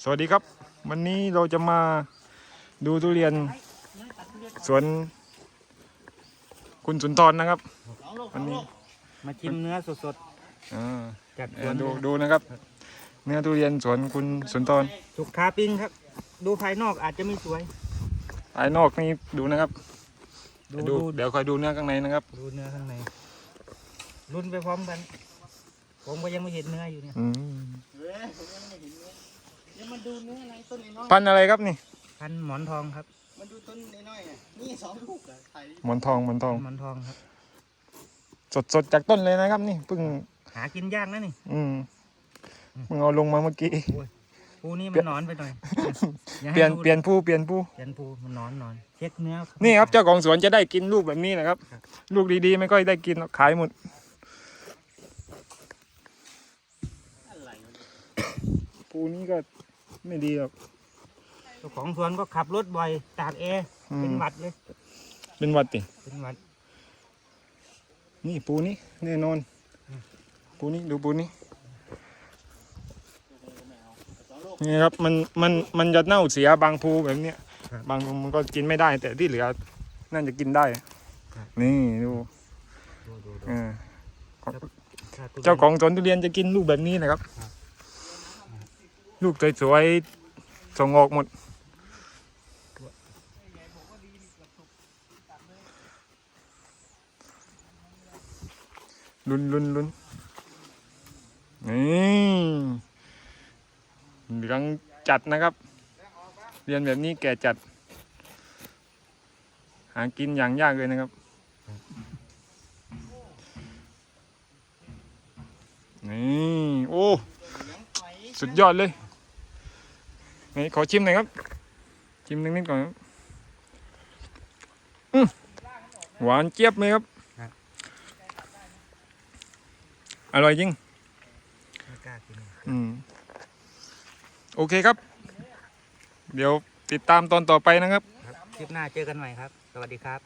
สวัสดีครับ วันนี้เราจะมาดูทุเรียนสวน คุณสุนทรนะครับ วันนี้มาชิมเนื้อสดอ่าๆจากสเอ่วอนดูดูนะครับ เนื้อทุเรียนสวนคุณสุนทรสุกคาปิ้งครับ ดูภายนอกอาจจะไม่สวย ภายนอกนี่ดูนะครับดูดูดูเดี๋ยวคอยดูเนื้อข้างในนะครับดูเนื้อข้างในรุ่นไปพร้อมกัน ผมก็ยังไม่เห็นเนื้ออยู่เนี่ยอืมเดี๋ยวมาดูเนื้ออะไรต้นน้อยพันธุ์อะไรครับนี่ พันหมอนทองครับๆมาดูต้นน้อยๆอะนี่สองลูกอะถ่ายหมอนทองหมอนทอง หมอนทองครับ สดสดจากต้นเลยนะครับนี่เพิ่งหากินยากนะนี่ อืมเพิ่งเอาลงมาเมื่อกี้ปูนี่มันหนอนไปหน่อยอาให้เปลี่ยนดูเปลี่ยนผู้เปลี่ยนผู้ เปลี่ยนปูมันหนอนหนอนเช็คเนื้อนี่ครับเจ้าของสวนจะได้กินลูกแบบนี้นะครับ ลูกดีๆ ไม่ค่อยได้กินหรอกขายหมด ปูนี้ก็ ไม่ดีหรอกเจ้าของสวนก็ขับรถบ่อยตากแอร์อืเป็นมหวัดเลย เป็นหวัดติ เป็นหวัดนี่ปูนี้แน่นอน ปูนี้ดูปูนี้นี่ครับมันมันมันจะเน่าเสียบางภูแบบเนี้ยบางภูมันก็กินไม่ได้ แต่ที่เหลือน่าจะกินได้ นี่ดูดูดูดูอ่าถ้ทุเจ้าของสวนทุเรียนจะกินลูกแบบนี้นะครับ ลูกสวยๆส่งออกหมด ลุนลุนลุนนี่เหลืองจัดนะครับ เรียนแบบนี้แก่จัด หากินอย่างยากเลยนะครับ นี่ โอ้ สุดยอดเลย ไหนขอชิมหน่อยครับ ชิมนิดนิดๆก่อนครับอืมหวานเจี๊ยบไหมครับ อร่อยจริงไม่กล้ากินอืมโอเคครับ เดี๋ยวติดตามตอนต่อไปนะครับครับ คลิปหน้าเจอกันใหม่ครับ สวัสดีครับ